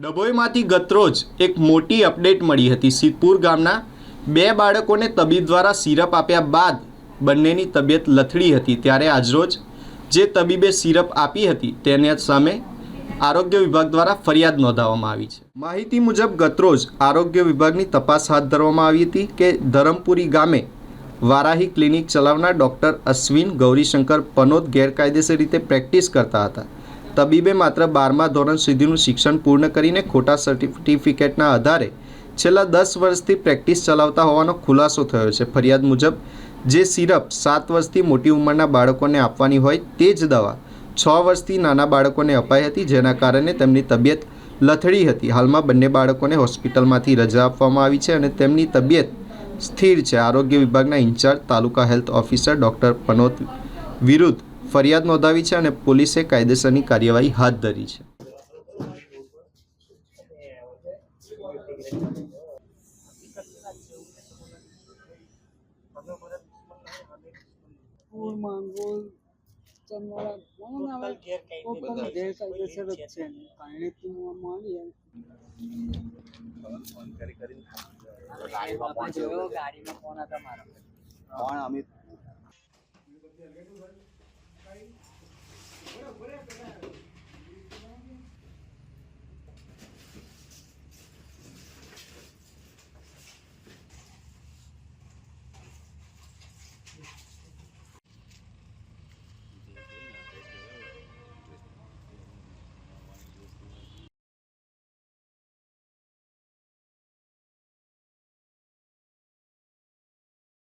ડભોઈમાંથી ગતરોજ એક મોટી અપડેટ મળી હતી. સિદ્ધપુર ગામના બે બાળકોને તબીબ દ્વારા સિરપ આપ્યા બાદ બંનેની તબિયત લથડી હતી. ત્યારે આજરોજ જે તબીબે સિરપ આપી હતી તેના સામે આરોગ્ય વિભાગ દ્વારા ફરિયાદ નોંધાવવામાં આવી છે. માહિતી મુજબ ગતરોજ આરોગ્ય વિભાગની તપાસ હાથ ધરવામાં આવી હતી કે ધરમપુરી ગામે વારાહી ક્લિનિક ચલાવનાર ડૉક્ટર અશ્વિન ગૌરીશંકર પનોત ગેરકાયદેસર રીતે પ્રેક્ટિસ કરતા હતા. તબીબે માત્ર બારમા ધોરણ સુધીનું શિક્ષણ પૂર્ણ કરીને ખોટા સર્ટિફિકેટના આધારે છેલ્લા દસ વર્ષથી પ્રેક્ટિસ ચલાવતા હોવાનો ખુલાસો થયો છે. ફરિયાદ મુજબ, જે સિરપ સાત વર્ષથી મોટી ઉંમરના બાળકોને આપવાની હોય તે જ દવા છ વર્ષથી નાના બાળકોને અપાઈ હતી, જેના કારણે તેમની તબિયત લથડી હતી. હાલમાં બંને બાળકોને હોસ્પિટલમાંથી રજા આપવામાં આવી છે અને તેમની તબિયત સ્થિર છે. આરોગ્ય વિભાગના incharge taluka health officer doctor Panot વિરુદ્ધ ફરિયાદ નોંધાવી છે અને પોલીસે કાયદેસરની કાર્યવાહી હાથ ધરી છે. માંગોલ ચંદવાળા કોણ આવે? ટોટલ ગેરકાયદેસર જ છે. કારણે તું માની ગાડીમાં જોયો. ગાડીમાં ફોન હતા મારા. કોણ અમિત? Bueno, puede empezar.